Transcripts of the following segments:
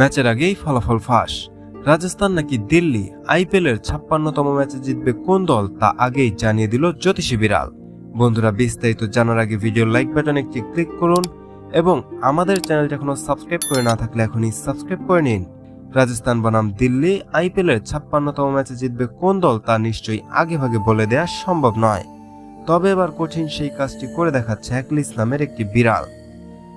ম্যাচের আগেই ফলাফল ফাঁস। রাজস্থান নাকি দিল্লি আইপিএলের ছাপ্পান্নতম ম্যাচে জিতবে কোন দল তা আগেই জানিয়ে দিল জ্যোতিষী বিড়াল। বন্ধুরা, বিস্তারিত জানার আগে ভিডিও লাইক বাটন একটি ক্লিক করুন এবং আমাদের চ্যানেলটি এখনও সাবস্ক্রাইব করে না থাকলে এখনই সাবস্ক্রাইব করে নিন। রাজস্থান বনাম দিল্লি আইপিএলের ছাপ্পান্নতম ম্যাচে জিতবে কোন দল তা নিশ্চয়ই আগেভাগে বলে দেওয়া সম্ভব নয়। তবে এবার কঠিন সেই কাজটি করে দেখাচ্ছে একলিস নামের একটি বিড়াল।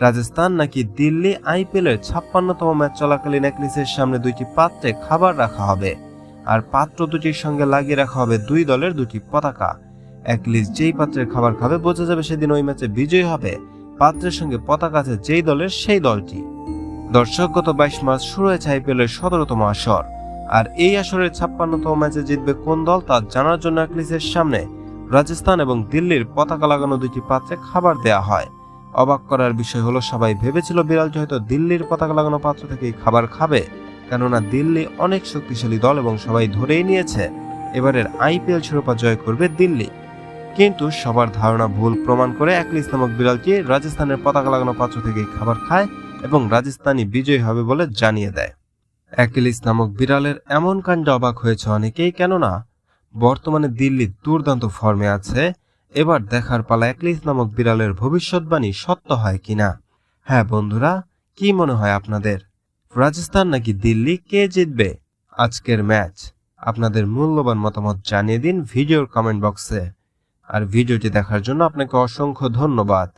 রাজস্থান নাকি দিল্লি আইপিএলের ছাপ্পান্নতম ম্যাচ চলাকালীন অ্যাকিলিসের সামনে দুইটি পাত্রে খাবার রাখা হবে। আর পাত্র দুটির সঙ্গে লাগিয়ে রাখা হবে দুই দলের দুটি পতাকা। অ্যাকলিস যেই পাত্রের খাবার খাবে, বোঝা যাবে সেদিন ওই ম্যাচে বিজয়ী হবে। পাত্রের সঙ্গে পতাকা আছে যেই দলের সেই দলটি। দর্শক, গত বাইশ মার্চ শুরু হয়েছে আইপিএল এর সতেরোতম আসর। আর এই আসরের ছাপ্পান্নতম ম্যাচে জিতবে কোন দল তা জানার জন্য অ্যাকলিসের সামনে রাজস্থান এবং দিল্লির পতাকা লাগানো দুটি পাত্রে খাবার দেয়া হয়। অবাক করার বিষয় হলো, সবাই ভেবেছিল বিড়ালটি হয়তো দিল্লির পতাকা লাগানো পাত্র থেকেই খাবার খাবে। কেননা দিল্লি অনেক শক্তিশালী দল এবং সবাই ধরেই নিয়েছে, এবারের আইপিএল শিরোপা জয় করবে দিল্লি। কিন্তু সবার ধারণা ভুল প্রমাণ করে একলিস নামক বিড়ালটি রাজস্থানের পতাকা লাগানো পাত্র থেকেই খাবার খায় এবং রাজস্থানী বিজয়ী হবে বলে জানিয়ে দেয়। অ্যাকিলিস নামক বিড়ালের এমন কাণ্ডে অবাক হয়েছে অনেকেই, কেননা বর্তমানে দিল্লি দুর্দান্ত ফর্মে আছে। এবার দেখার পালা একলিস নামক বিড়ালের ভবিষ্যৎবাণী সত্য হয় কিনা? হ্যাঁ বন্ধুরা, কি মনে হয় আপনাদের? রাজস্থান নাকি দিল্লি? কে জিতবে? আজকের ম্যাচ। আপনাদের মূল্যবান মতামত জানিয়ে দিন ভিডিওর কমেন্ট বক্সে। আর ভিডিওটি দেখার জন্য আপনাকে অসংখ্য ধন্যবাদ।